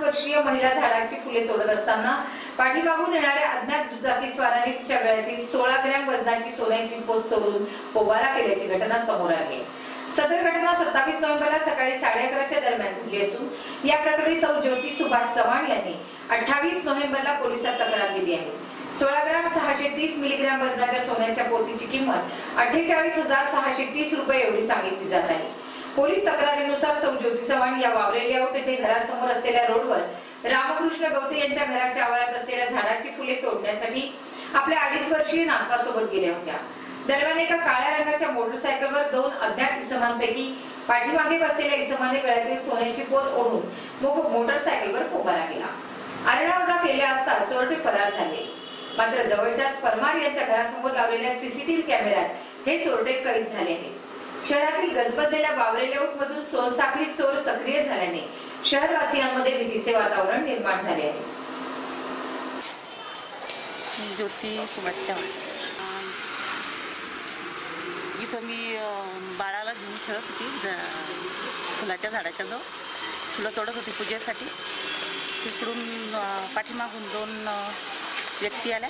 वर्षीय महिला झाडाची फुले तोडत असताना पाठीमागून येणाऱ्या अज्ञात दुचाकीस्वाराने तिच्या गळ्यातील सोळा ग्रॅम वजनाची सोन्याची पोत चोरून पोबारा केल्याची घटना समोर आली. सदर घटना सत्तावीस नोव्हेंबरला सकाळी साडे अकराच्या दरम्यान घडली असून या प्रकरणी सौ ज्योती सुभाष चव्हाण यांनी अठ्ठावीस नोव्हेंबरला पोलिसात तक्रार दिली आहे. सोळा ग्राम सहाशे तीस मिलीग्रॅम वजनाच्या सोन्याच्या पोतीची किंमत अठ्ठेचाळीस हजार सहाशे तीस रुपये एवढी सांगितली जात आहे. पोलीस तक्रारीनुसार सौ ज्योती चव्हाण या वावरे लेआउट येथे घरासमोर असलेल्या रोडवर रामकृष्ण गवते यांच्या घराच्या आवारात असलेल्या झाडाची फुले तोडण्यासाठी आपल्या अडीच वर्षीय नातवासोबत गेल्या होत्या. दरम्यान एका काळ्या रंगाच्या मोटरसायकलवर दोन अज्ञात इसमांपैकी पाठीमागे बसलेल्या इसमाने गळ्यातील सोन्याची पोत ओढून मो- मोटरसायकलवर पोबारा केला आरडाओरडा केल्या असता चोरटे फरार झाले. मात्र जवळच्याच परमार यांच्या घरासमोर लावलेल्या सीसीटीव्ही कॅमेऱ्यात हे चोरटे कैद झाले आहेत. शहरातील गजबजलेल्या बावरे लेआउट मधून सोनसाखळी चोर सक्रिय झाल्याने शहरवासियांमध्ये भीतीचे वातावरण निर्माण झाले आहे. ज्योती सुभाष चव्हाण इथं मी बाळाला घेऊन खेळत होती फुलाच्या झाडाच्या जो फुलं तोडत होती पूजेसाठी. तिकडून पाठीमागून दोन व्यक्ती आल्या.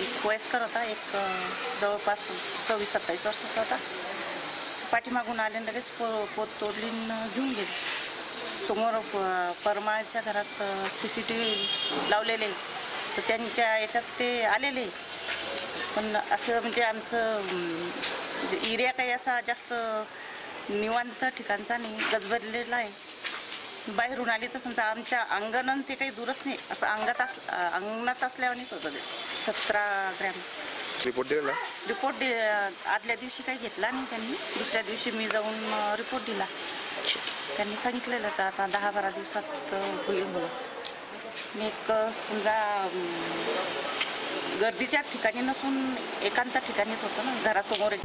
एक वयस्कर होता एक जवळपास सव्वीस सत्तावीस वर्षाचा होता. पाठीमागून आले लगेच पो पोत तोडली घेऊन गेली. समोर प- परमाच्या घरात सी सी टी व्ही लावलेले. तर त्यांच्या याच्यात ते आलेले. पण असं म्हणजे आमचं म्हणजे एरिया काही असा जास्त निवांत ठिकाणचा नाही गजबजलेला आहे. बाहेरून आली तर समजा आमच्या अंगण ते काही दूरच नाही. असं अंगात अस अंगणात असल्यावानीच होतं ते सतरा ग्रॅम. रिपोर्ट दिलेला? रिपोर्ट दि आदल्या दिवशी काही घेतला नाही त्यांनी. दुसऱ्या दिवशी मी जाऊन अ, रिपोर्ट दिला. त्यांनी सांगितलेलं तर आता दहा बारा दिवसात अ, होईल म्हणून. आणि एक अ, समजा गर्दीच्या ठिकाणी नसून एकांत ठिकाणीच होतं ना घरासमोर एक